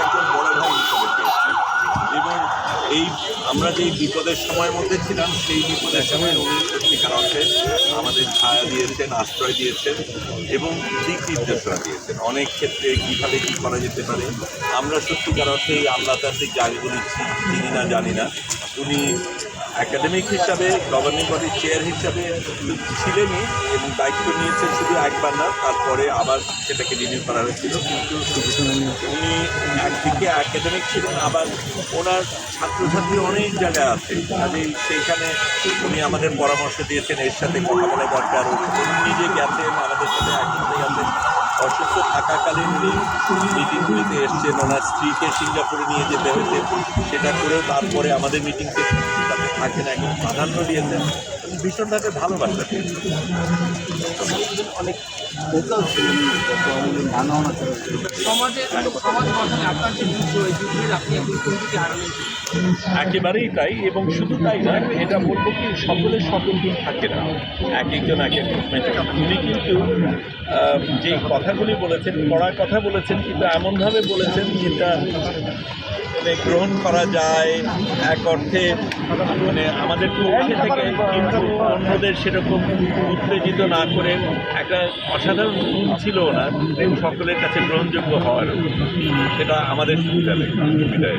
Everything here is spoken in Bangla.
একজন বড় ভাই এবং এই আমরা যেই বিপদের সময়ের মধ্যে ছিলাম, সেই বিপদের সময় উনি সত্যিকার আমাদের ছায়া দিয়েছেন, আশ্রয় দিয়েছেন এবং দিক নির্দেশনা দিয়েছেন। অনেক ক্ষেত্রে কীভাবে কী করা যেতে পারে, আমরা সত্যিকার অর্থে এই আমলাতান্ত্রিক জায়গাগুলি চিনি না, জানি না। উনি একাডেমিক হিসাবে গভর্নিং বডির চেয়ার হিসাবে ছিলেনই এবং দায়িত্ব নিয়েছেন শুধু একবার না, তারপরে আবার সেটাকে রিনিউ করা হয়েছিল। কিন্তু উনি একদিকে একাডেমিক ছিলেন, আবার ওনার ছাত্রছাত্রী অনেক জায়গায় আছে। কাজেই সেইখানে উনি আমাদের পরামর্শ দিয়েছেন, এর সাথে কথা বলা দরকার উনি নিজে গেছেন, আমাদের সাথে একসাথে গেছেন। অসুস্থ থাকাকালীন মিটিংগুলিতে এসছেন। ওনার স্ত্রীকে সিঙ্গাপুরে নিয়ে যেতে হয়েছে। সেটা করেও তারপরে আমাদের মিটিংকে থাকেন এখন প্রাধান্য দিয়েছেন। ভীষণভাবে ভালোবাসা। অনেক সমাজে গঠনে আপনার যে যুদ্ধ যুদ্ধের আপনি হারালেন একেবারেই তাই এবং শুধু তাই না এটা বলব কি সকলের সকল দিন থাকে না। এক একজন এক এক উনি কিন্তু যে কথাগুলি বলেছেন পড়ার কথা বলেছেন কিন্তু এমনভাবে বলেছেন যেটা মানে গ্রহণ করা যায় এক অর্থে। মানে আমাদের থেকে অন্যদের সেরকম উত্তেজিত না করে একটা অসাধারণ গুণ ছিল ওনার এবং সকলের কাছে গ্রহণযোগ্য হওয়ার সেটা আমাদের সুবিধা বিদায়